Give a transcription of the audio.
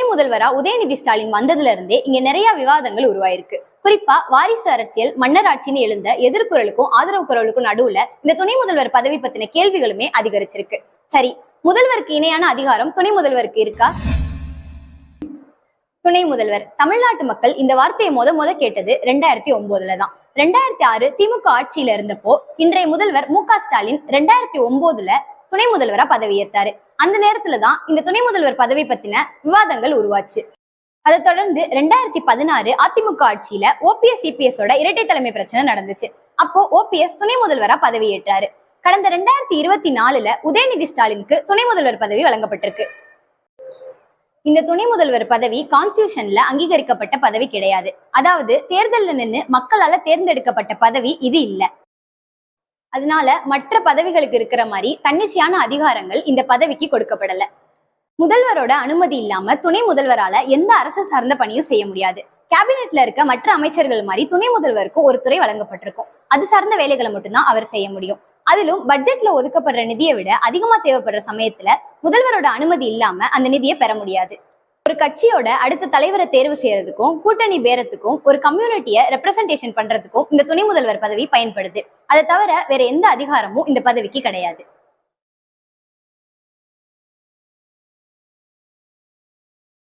துணை முதல்வரா உதயநிதி ஸ்டாலின் வந்ததுல இருந்தே இங்க நிறைய விவாதங்கள் உருவாயிருக்கு. குறிப்பா வாரிசு அரசியல் மன்னராட்சின்னு எழுந்த எதிர்குரலுக்கும் ஆதரவு குரலுக்கும் நடுவுல இந்த துணை முதல்வர் பதவி பத்தின கேள்விகளுமே அதிகரிச்சிருக்கு. சரி முதல்வருக்கு இணையான அதிகாரம் துணை முதல்வருக்கு இருக்கா? துணை முதல்வர் தமிழ்நாட்டு மக்கள் இந்த வார்த்தையை முத முத கேட்டது ரெண்டாயிரத்தி ஒன்பதுல தான். ரெண்டாயிரத்தி ஆறு திமுக ஆட்சியில இருந்தப்போ இன்றைய முதல்வர் மு க ஸ்டாலின் ரெண்டாயிரத்தி ஒன்பதுல துணை முதல்வரா பதவியேற்றாரு. அந்த நேரத்துல தான் இந்த துணை முதல்வர் பதவி பத்தின விவாதங்கள் உருவாச்சு. அதை தொடர்ந்து ரெண்டாயிரத்தி பதினாறு அதிமுக ஆட்சியில ஓபிஎஸ் சிபிஎஸோட இரட்டை தலைமை பிரச்சனை நடந்துச்சு. அப்போ ஓபிஎஸ் துணை முதல்வரா பதவியேற்றாரு. கடந்த ரெண்டாயிரத்தி இருபத்தி நாலுல உதயநிதி ஸ்டாலினுக்கு துணை முதல்வர் பதவி வழங்கப்பட்டிருக்கு. இந்த துணை முதல்வர் பதவி கான்ஸ்டியூஷன்ல அங்கீகரிக்கப்பட்ட பதவி கிடையாது. அதாவது தேர்தல்ல நின்னு மக்களால தேர்ந்தெடுக்கப்பட்ட பதவி இது இல்ல. அதனால மற்ற பதவிகளுக்கு இருக்கிற மாதிரி தன்னிச்சையான அதிகாரங்கள் இந்த பதவிக்கு கொடுக்கப்படல. முதல்வரோட அனுமதி இல்லாம துணை முதல்வரால எந்த அரசு சார்ந்த பணியும் செய்ய முடியாது. கேபினெட்ல இருக்க மற்ற அமைச்சர்கள் மாதிரி துணை முதல்வருக்கும் ஒரு துறை வழங்கப்பட்டிருக்கும். அது சார்ந்த வேலைகளை மட்டும்தான் அவர் செய்ய முடியும். அதிலும் பட்ஜெட்ல ஒதுக்கப்படுற நிதியை விட அதிகமா தேவைப்படுற சமயத்துல முதல்வரோட அனுமதி இல்லாம அந்த நிதியை பெற முடியாது. ஒரு கட்சியோட அடுத்த தலைவரை தேர்வு செய்யறதுக்கும் கூட்டணி பேரத்துக்கும் ஒரு கம்யூனிட்டியை ரெப்ரசன்டேஷன் பண்றதுக்கும் இந்த துணை முதல்வர் பதவி பயன்படுது. அதை தவிர வேற எந்த அதிகாரமும் இந்த பதவிக்கு கிடையாது.